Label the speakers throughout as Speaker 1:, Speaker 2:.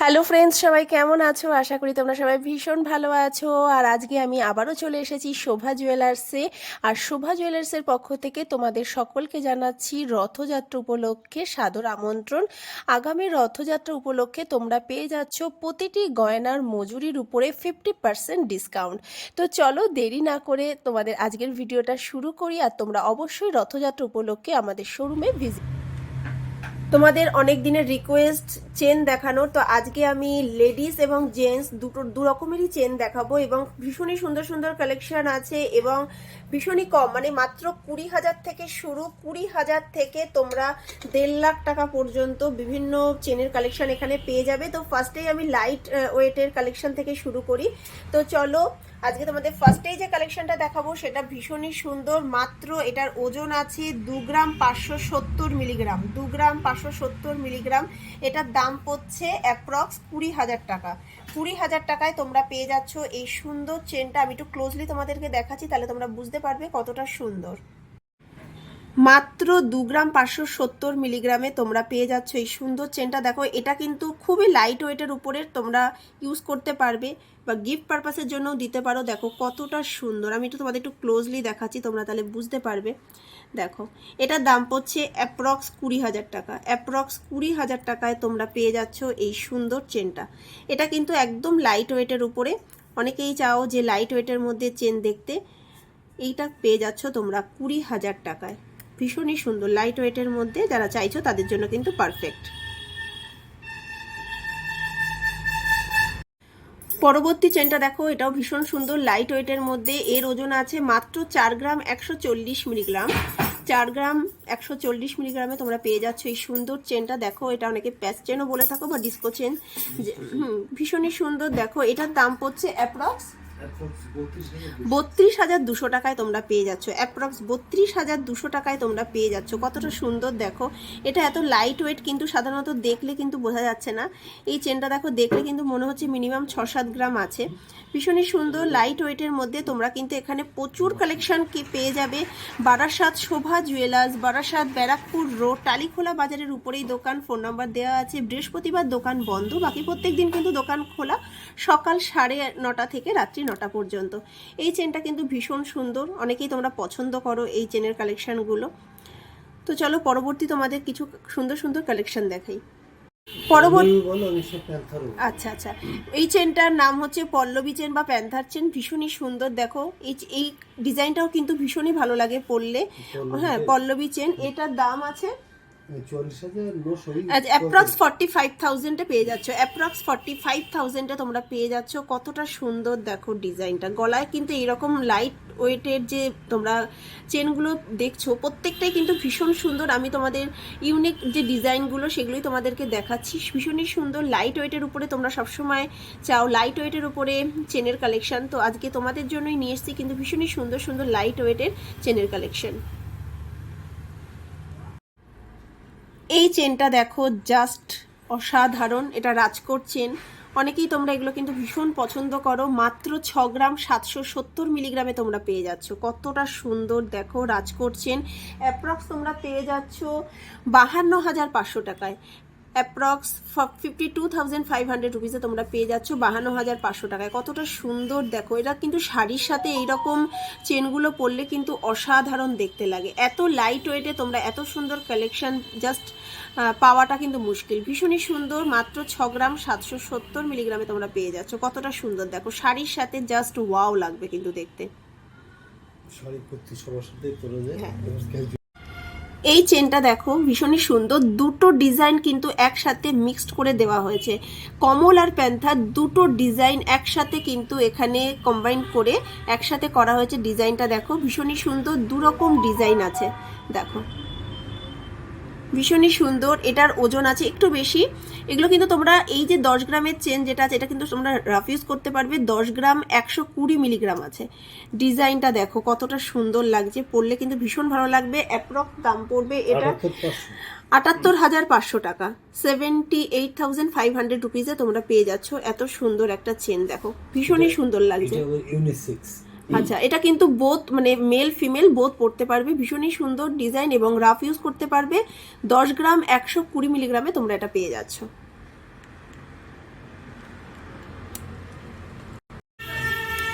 Speaker 1: Hello friends সবাই কেমন আছো? আশা করি তোমরা সবাই ভীষণ ভালো আছো। আর আজকে আমি আবারও চলে এসেছি শোভা জুয়েলার্সে। আর শোভা জুয়েলার্সের পক্ষ থেকে তোমাদের সকলকে জানাচ্ছি রথযাত্রা উপলক্ষে সাদর আমন্ত্রণ। আগামী রথযাত্রা উপলক্ষে তোমরা পেয়ে যাচ্ছ প্রতিটি গয়নার মজুরির উপরে ফিফটি পার্সেন্ট ডিসকাউন্ট তো চলো দেরি না করে তোমাদের আজকের ভিডিওটা শুরু করি। আর তোমরা অবশ্যই রথযাত্রা উপলক্ষে আমাদের শোরুমে ভিজিট তোমাদের অনেক দিনের রিকোয়েস্ট চেন দেখানোর, তো আজকে আমি লেডিস এবং জেন্টস দুটো, দু রকমেরই চেন দেখাবো এবং ভীষণই সুন্দর সুন্দর কালেকশন আছে এবং ভীষণই কম মানে মাত্র কুড়ি হাজার থেকে শুরু, কুড়ি হাজার থেকে তোমরা দেড় লাখ টাকা পর্যন্ত বিভিন্ন চেনের কালেকশন এখানে পেয়ে যাবে। তো ফার্স্টেই আমি লাইট ওয়েটের কালেকশন থেকে শুরু করি। তো চলো আজকে তোমাদের ফার্স্টেই যে কালেকশনটা দেখাবো, সেটা ভীষণই সুন্দর। মাত্র এটার ওজন আছে দু গ্রাম পাঁচশো সত্তর মিলিগ্রাম দু গ্রাম পাঁচশো সত্তর মিলিগ্রাম এটার দাম পড়ছে অ্যাপ্রক্স কুড়ি হাজার টাকা। কুড়ি হাজার টাকায় তোমরা পেয়ে যাচ্ছ এই সুন্দর চেনটা আমি একটু ক্লোজলি তোমাদেরকে দেখাচ্ছি, তাহলে তোমরা বুঝতে পারবে কতটা সুন্দর। মাত্র দু গ্রাম পাঁচশো সত্তর মিলিগ্রামে তোমরা পেয়ে যাচ্ছ এই সুন্দর চেনটা। দেখো, এটা কিন্তু খুবই লাইট ওয়েটের উপরে তোমরা ইউজ করতে পারবে বা গিফট পারপাসের জন্যও দিতে পারো। দেখো, কতটা সুন্দর। আমি একটু তোমাদের একটু ক্লোজলি দেখাচ্ছি, তোমরা তাহলে বুঝতে পারবে। দেখো, এটার দাম পড়ছে অ্যাপ্রক্স কুড়ি হাজার টাকা। অ্যাপ্রক্স কুড়ি হাজার টাকায় তোমরা পেয়ে যাচ্ছ এই সুন্দর চেনটা। এটা কিন্তু একদম লাইট ওয়েটের উপরে। অনেকেই চাও যে লাইট ওয়েটের মধ্যে চেন দেখতে। এইটা পেয়ে যাচ্ছ তোমরা কুড়ি হাজার টাকায়। ভীষণই সুন্দর লাইট ওয়েটের মধ্যে যারা চাইছো তাদের জন্য কিন্তু পারফেক্ট পরবর্তী চেনটা দেখো, এটাও ভীষণ সুন্দর লাইট ওয়েটের মধ্যে, এর ওজন আছে মাত্র চার গ্রাম একশো চল্লিশ মিলিগ্রাম। চার গ্রাম একশো চল্লিশ মিলিগ্রামে তোমরা পেয়ে যাচ্ছ এই সুন্দর চেনটা দেখো, এটা অনেকে প্যাচ চেনও বলে থাকো বা ডিস্কো চেন ভীষণই সুন্দর। দেখো, এটার দাম পড়ছে অ্যাপ্রক্স বত্রিশ হাজার দুশো টাকায় তোমরা পেয়ে যাচ্ছ। অ্যাপ্রক্স বত্রিশ হাজার দুশো টাকায় তোমরা পেয়ে যাচ্ছ। কতটা সুন্দর দেখো। এটা এত লাইট ওয়েট কিন্তু সাধারণত দেখলে কিন্তু বোঝা যাচ্ছে না। এই চেনটা দেখো, দেখলে কিন্তু মনে হচ্ছে মিনিমাম ছ সাত গ্রাম আছে। ভীষণই সুন্দর লাইট ওয়েটের মধ্যে তোমরা কিন্তু এখানে প্রচুর কালেকশন কি পেয়ে যাবে। বারাসাত শোভা জুয়েলার্স বারাসাত ব্যারাকপুর রোড টালিখোলা বাজারের উপরেই দোকান ফোন নাম্বার দেওয়া আছে। বৃহস্পতিবার দোকান বন্ধ, বাকি প্রত্যেক দিন কিন্তু দোকান খোলা সকাল সাড়ে নটা থেকে রাত্রি নটা পর্যন্ত। এই চেনটা কিন্তু ভীষণ সুন্দর। অনেকেই তোমরা পছন্দ করো এই চেনের কালেকশনগুলো। তো চলো পরবর্তী তোমাদের কিছু সুন্দর সুন্দর কালেকশন দেখাই। পরবর্তী আচ্ছা আচ্ছা। এই চেনটার নাম হচ্ছে পল্লবী চেন বা প্যান্থার চেন। ভীষণই সুন্দর দেখো। এই এই ডিজাইনটাও কিন্তু ভীষণই ভালো লাগে পরলে। হ্যাঁ পল্লবী চেন। এটার দাম আছে অ্যাপ্রক্স ফর্টি ফাইভ থাউজেন্ডে পেয়ে যাচ্ছ। অ্যাপ্রক্স ফর্টি ফাইভ থাউজেন্ডে তোমরা পেয়ে যাচ্ছ। কতটা সুন্দর দেখো ডিজাইনটা। গলায় কিন্তু এরকম লাইট ওয়েটের যে তোমরা চেনগুলো দেখছ, প্রত্যেকটাই কিন্তু ভীষণ সুন্দর। আমি তোমাদের ইউনিক যে ডিজাইনগুলো সেগুলোই তোমাদেরকে দেখাচ্ছি। ভীষণই সুন্দর। লাইট ওয়েটের উপরে তোমরা সবসময় চাও। লাইট ওয়েটের উপরে চেনের কালেকশন তো আজকে তোমাদের জন্যই নিয়ে এসেছি। কিন্তু ভীষণই সুন্দর সুন্দর লাইট ওয়েটের চেনের কালেকশন এই চেনটা দেখো জাস্ট অসাধারণ। এটা রাজকোট চেন অনেকেই তোমরা এগুলো কিন্তু ভীষণ পছন্দ করো। মাত্র ছ গ্রাম সাতশো সত্তর মিলিগ্রামে তোমরা পেয়ে যাচ্ছ। কতটা সুন্দর দেখো, রাজকোট চেন অ্যাপ্রক্স তোমরা পেয়ে যাচ্ছ বাহান্ন হাজার পাঁচশো টাকায়। Approx fifty two thousand five hundred রুপিসে তোমরা পেয়ে যাচ্ছ বাহান্ন হাজার পাঁচশো টাকায়। কতটা সুন্দর দেখো এটা কিন্তু শাড়ির সাথে এইরকম চেনগুলো পরলে কিন্তু অসাধারণ দেখতে লাগে। এত লাইট ওয়েটে তোমরা এত সুন্দর কালেকশন জাস্ট পাওয়াটা কিন্তু মুশকিল। ভীষণই সুন্দর মাত্র ছ গ্রাম সাতশো সত্তর মিলিগ্রামে তোমরা পেয়ে যাচ্ছ। কতটা সুন্দর দেখো শাড়ির সাথে জাস্ট ওয়াও লাগবে কিন্তু দেখতে।
Speaker 2: শাড়ি পরতে সবার সাথে পরে যায়।
Speaker 1: এই চেনটা দেখো, ভীষণই সুন্দর। দুটো ডিজাইন কিন্তু একসাথে মিক্সড করে দেওয়া হয়েছে। কমল আর প্যান্থার দুটো ডিজাইন একসাথে কিন্তু এখানে কম্বাইন করে একসাথে করা হয়েছে ডিজাইনটা দেখো, ভীষণই সুন্দর। দুরকম ডিজাইন আছে। দেখো। ভীষণই সুন্দর এটার ওজন আছে একটু বেশি। এগুলো কিন্তু তোমরা এই যে দশ গ্রামের চেন যেটা আছে এটা কিন্তু তোমরা রাফ ইউজ করতে পারবে। দশ গ্রাম একশো কুড়ি মিলিগ্রাম আছে। ডিজাইনটা দেখো কতটা সুন্দর লাগছে পরলে কিন্তু ভীষণ ভালো লাগবে। অ্যাপ্রক্স দাম পড়বে এটা
Speaker 2: আটাত্তর
Speaker 1: হাজার পাঁচশো টাকা। Seventy eight thousand five hundred রুপিসে তোমরা পেয়ে যাচ্ছ। এত সুন্দর একটা চেন দেখো ভীষণই সুন্দর লাগছে।
Speaker 2: ইউনিসেক্স
Speaker 1: আচ্ছা এটা কিন্তু বোথ মানে মেল ফিমেল বোথ পড়তে পারবে। ভীষণই সুন্দর ডিজাইন এবং রাফ ইউজ করতে পারবে। দশ গ্রাম একশো কুড়ি মিলিগ্রামে তোমরা এটা পেয়ে যাচ্ছ।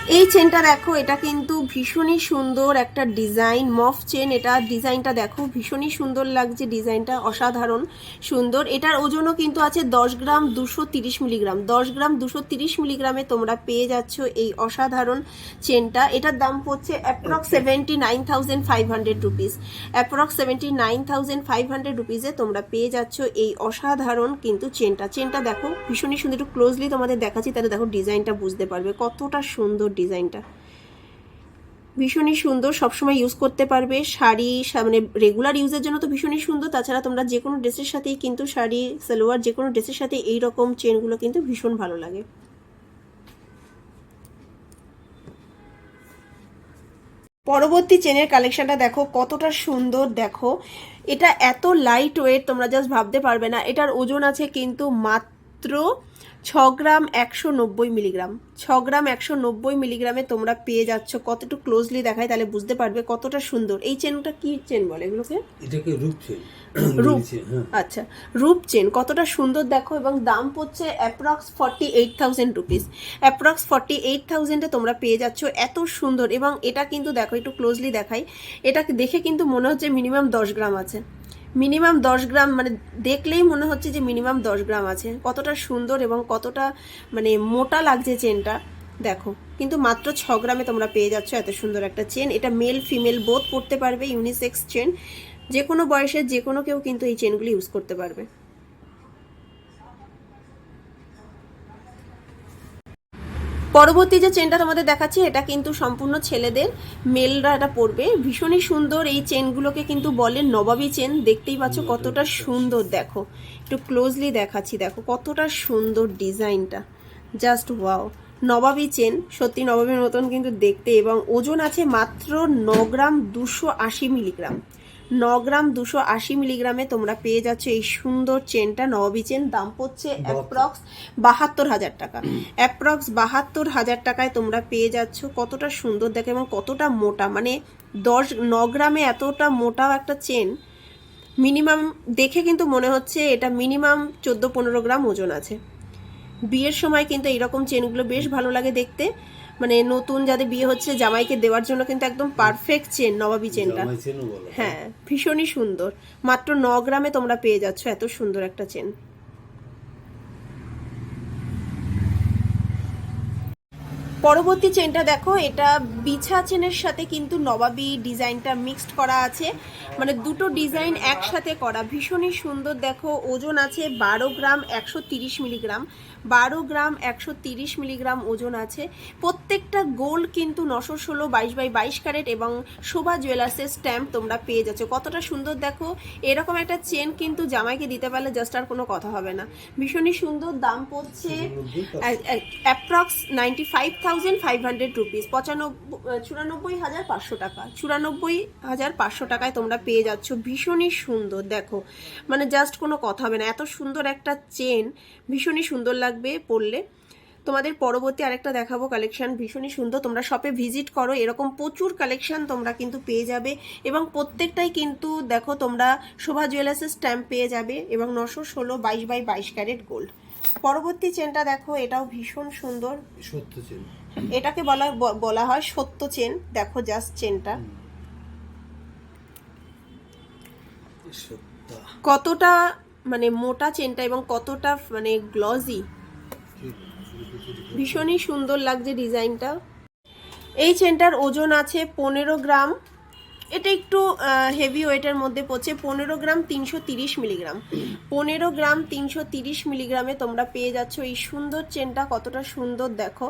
Speaker 1: এই চেনটা দেখো এটা কিন্তু ভীষণই সুন্দর একটা ডিজাইন মফ চেন এটা ডিজাইনটা দেখো ভীষণই সুন্দর লাগছে ডিজাইনটা অসাধারণ সুন্দর। এটার ওজনও কিন্তু আছে দশ গ্রাম দুশো তিরিশ মিলিগ্রাম। দশ গ্রাম দুশো তিরিশ মিলিগ্রামে তোমরা পেয়ে যাচ্ছ এই অসাধারণ চেনটা এটার দাম পড়ছে approx seventy nine thousand five hundred rupees approx seventy nine thousand five hundred রুপিসে তোমরা পেয়ে যাচ্ছ এই অসাধারণ কিন্তু চেনটা চেনটা দেখো ভীষণই সুন্দর। একটু ক্লোজলি তোমাদের দেখাচ্ছি তাহলে দেখো ডিজাইনটা বুঝতে পারবে কতটা সুন্দর ডিজাইনটা। ভীষণই সুন্দর, সবসময় ইউজ করতে পারবে। শাড়ি মানে রেগুলার ইউজের জন্য তো ভীষণই সুন্দর। তাছাড়া তোমরা যে কোনো ড্রেসের সাথেই কিন্তু শাড়ি, সালোয়ার যে কোনো ড্রেসের সাথে এই রকম চেনগুলো কিন্তু ভীষণ ভালো লাগে। পরবর্তী চেনের কালেকশনটা দেখো, কতটা সুন্দর দেখো। এটা এত লাইট ওয়েট তোমরা জাস্ট ভাবতে পারবে না। এটার ওজন আছে কিন্তু মাত্র ছ গ্রাম একশো নব্বই মিলিগ্রাম। ছ গ্রাম একশো নব্বই মিলিগ্রামে তোমরা পেয়ে যাচ্ছ কতটুকু ক্লোজলি দেখায় তাহলে বুঝতে পারবে কতটা সুন্দর। এই চেনটা কি চেন বলে এগুলোকে?
Speaker 2: এটাকে
Speaker 1: রূপ।
Speaker 2: বলেছে, হ্যাঁ।
Speaker 1: আচ্ছা রূপ চেন কতটা সুন্দর দেখো এবং দাম পড়ছে approx forty eight thousand rupees approx forty eight থাউজেন্ডে তোমরা পেয়ে যাচ্ছ এত সুন্দর এবং এটা কিন্তু দেখো একটু ক্লোজলি দেখাই এটাকে দেখে কিন্তু মনে হচ্ছে মিনিমাম দশ গ্রাম আছে। মিনিমাম দশ গ্রাম মানে দেখলেই মনে হচ্ছে যে মিনিমাম দশ গ্রাম আছে। কতটা সুন্দর এবং কতটা মানে মোটা লাগছে চেনটা। দেখো, কিন্তু মাত্র ছ গ্রামে তোমরা পেয়ে যাচ্ছ এত সুন্দর একটা চেন। এটা মেল, ফিমেল বোধ পড়তে পারবে ইউনিসেক্স চেন। যে কোনো বয়সের যে কোনো কেউ কিন্তু এই চেনগুলি ইউজ করতে পারবে। পরবর্তী যে চেনটা তোমাদের দেখাচ্ছি এটা কিন্তু সম্পূর্ণ ছেলেদের। মেলরা এটা পরবে। ভীষণই সুন্দর এই চেনগুলোকে কিন্তু বলে নবাবী চেন দেখতেই পাচ্ছ কতটা সুন্দর দেখো। একটু ক্লোজলি দেখাচ্ছি দেখো কতটা সুন্দর ডিজাইনটা। জাস্ট ওয়াও নবাবী চেন সত্যি নবাবীর মতন কিন্তু দেখতে এবং ওজন আছে মাত্র ন গ্রাম দুশো আশি মিলিগ্রাম ন গ্রাম দুশো আশি মিলিগ্রামে তোমরা পেয়ে যাচ্ছ এই সুন্দর চেনটা। নবাবী চেন দাম পড়ছে অ্যাপ্রক্স বাহাত্তর হাজার টাকা। অ্যাপ্রক্স বাহাত্তর হাজার টাকায় তোমরা পেয়ে যাচ্ছ কতটা সুন্দর দেখে এবং কতটা মোটা। মানে দশ ন গ্রামে এতটা মোটা একটা চেন মিনিমাম দেখে কিন্তু মনে হচ্ছে এটা মিনিমাম চোদ্দ পনেরো গ্রাম ওজন আছে। বিয়ের সময় কিন্তু এইরকম চেনগুলো বেশ ভালো লাগে দেখতে। মানে নতুন যাদের বিয়ে হচ্ছে জামাইকে দেওয়ার জন্য কিন্তু একদম পারফেক্ট চেন নবাবী চেনটা
Speaker 2: হয়।
Speaker 1: হ্যাঁ ভীষণই সুন্দর। মাত্র ন গ্রামে তোমরা পেয়ে যাচ্ছ এত সুন্দর একটা চেন পরবর্তী চেনটা দেখো এটা বিছা চেনের সাথে কিন্তু নবাবী ডিজাইনটা মিক্সড করা আছে। মানে দুটো ডিজাইন একসাথে করা। ভীষণই সুন্দর দেখো ওজন আছে বারো গ্রাম একশো তিরিশ মিলিগ্রাম। বারো গ্রাম একশো তিরিশ মিলিগ্রাম ওজন আছে। প্রত্যেকটা গোল্ড কিন্তু নশো ষোলো বাইশ বাই বাইশ ক্যারেট এবং শোভা জুয়েলার্সের স্ট্যাম্প তোমরা পেয়ে যাচ্ছ। কতটা সুন্দর দেখো এরকম একটা চেন কিন্তু জামাইকে দিতে পারলে জাস্ট আর কোনো কথা হবে না। ভীষণই সুন্দর দাম পড়ছে approx ninety five thousand five hundred rupees পঁচানব্বই চুরানব্বই হাজার পাঁচশো টাকা। চুরানব্বই হাজার পাঁচশো টাকায় তোমরা পেয়ে যাচ্ছ। ভীষণই সুন্দর, দেখো। মানে জাস্ট কোনো কথা হবে না। এত সুন্দর একটা চেন ভীষণই সুন্দর লাগবে পরলে। তোমাদের পরবর্তী আরেকটা দেখাবো কালেকশন ভীষণই সুন্দর। তোমরা শপে ভিজিট করো, এরকম প্রচুর কালেকশন তোমরা কিন্তু পেয়ে যাবে। এবং প্রত্যেকটাই কিন্তু, দেখো, তোমরা শোভা জুয়েলার্সের স্ট্যাম্প পেয়ে যাবে এবং নশো ষোলো বাইশ বাই বাইশ ক্যারেট গোল্ড পরবর্তী চেনটা দেখো, এটাও ভীষণ সুন্দর।
Speaker 2: সত্য চেন
Speaker 1: এটাকে বলা বলা হয় সত্য চেন। দেখো জাস্ট চেনটা। কতটা মানে মোটা চেনটা এবং কতটা মানে গ্লজি ভীষণই সুন্দর লাগছে ডিজাইনটা এই চেনটার ওজন আছে পনেরো গ্রাম। এটা একটু হেভি ওয়েটের মধ্যে পড়ছে। পনেরো গ্রাম তিনশো তিরিশ মিলিগ্রাম পনেরো গ্রাম তিনশো তিরিশ মিলিগ্রামে তোমরা পেয়ে যাচ্ছ। এই সুন্দর চেনটা কতটা সুন্দর দেখো।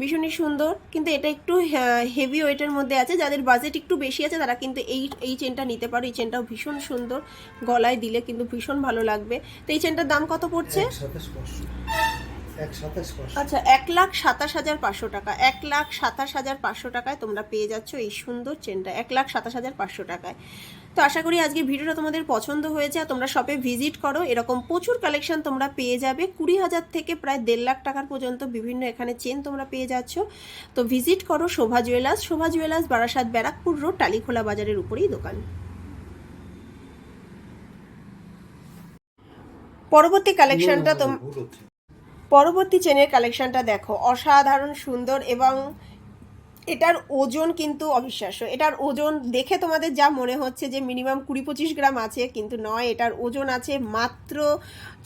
Speaker 1: ভীষণই সুন্দর। কিন্তু এটা একটু হেভি ওয়েটের মধ্যে আছে। যাদের বাজেট একটু বেশি আছে, তারা কিন্তু এই এই চেনটা নিতে পারো। এই চেনটাও ভীষণ সুন্দর। গলায় দিলে কিন্তু ভীষণ ভালো লাগবে। তো এই চেনটার দাম কত পড়ছে? আচ্ছা এক লাখ সাতাশ হাজার পাঁচশো টাকা। এক লাখ সাতাশ হাজার পাঁচশো টাকায় তোমরা পেয়ে যাচ্ছ এই সুন্দর চেনটা। এক লাখ সাতাশ হাজার পাঁচশো টাকায়। তো আশা করি আজকে ভিডিওটা তোমাদের পছন্দ হয়েছে আর তোমরা শপে ভিজিট করো। এরকম প্রচুর কালেকশন তোমরা পেয়ে যাবে। কুড়ি হাজার থেকে প্রায় দেড় লাখ টাকার পর্যন্ত বিভিন্ন এখানে চেন তোমরা পেয়ে যাচ্ছ। তো ভিজিট করো Shobha jewellers Shobha jewellers Barasat Barrackpore road Talikhola বাজারের উপরেই দোকান। পরবর্তী কালেকশনটা তোম
Speaker 2: ভুল হচ্ছে।
Speaker 1: পরবর্তী চেনের কালেকশনটা দেখো। অসাধারণ, সুন্দর এবং এটার ওজন কিন্তু অবিশ্বাস্য। এটার ওজন দেখে তোমাদের যা মনে হচ্ছে যে মিনিমাম কুড়ি পঁচিশ গ্রাম আছে, কিন্তু নয়, এটার ওজন আছে মাত্র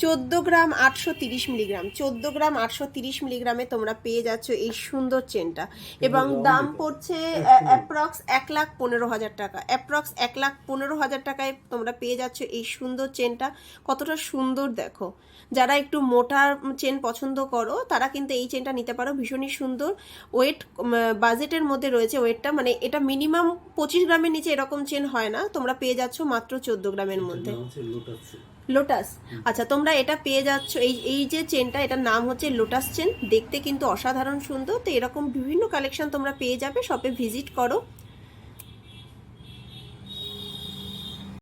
Speaker 1: চোদ্দ গ্রাম আটশো তিরিশ মিলিগ্রাম। চোদ্দ গ্রাম আটশো তিরিশ মিলিগ্রামে তোমরা পেয়ে যাচ্ছ এই সুন্দর চেনটা। এবং দাম পড়ছে অ্যাপ্রক্স এক লাখ পনেরো হাজার টাকা। অ্যাপ্রক্স এক লাখ পনেরো হাজার টাকায় তোমরা পেয়ে যাচ্ছ এই সুন্দর চেনটা। কতটা সুন্দর দেখো। যারা একটু মোটা চেন পছন্দ করো তারা কিন্তু এই চেনটা নিতে পারো। ভীষণই সুন্দর। ওয়েট বাজেটের মধ্যে রয়েছে ওয়েটটা। মানে এটা মিনিমাম পঁচিশ গ্রামের নিচে এরকম চেন হয় না। তোমরা পেয়ে যাচ্ছ মাত্র চোদ্দ গ্রামের মধ্যে। লোটাস। আচ্ছা তোমরা এটা পেয়ে যাচ্ছ এই এই যে চেনটা এটার নাম হচ্ছে লোটাস চেন। দেখতে কিন্তু অসাধারণ সুন্দর। তো এরকম বিভিন্ন কালেকশন তোমরা পেয়ে যাবে। শপে ভিজিট করো।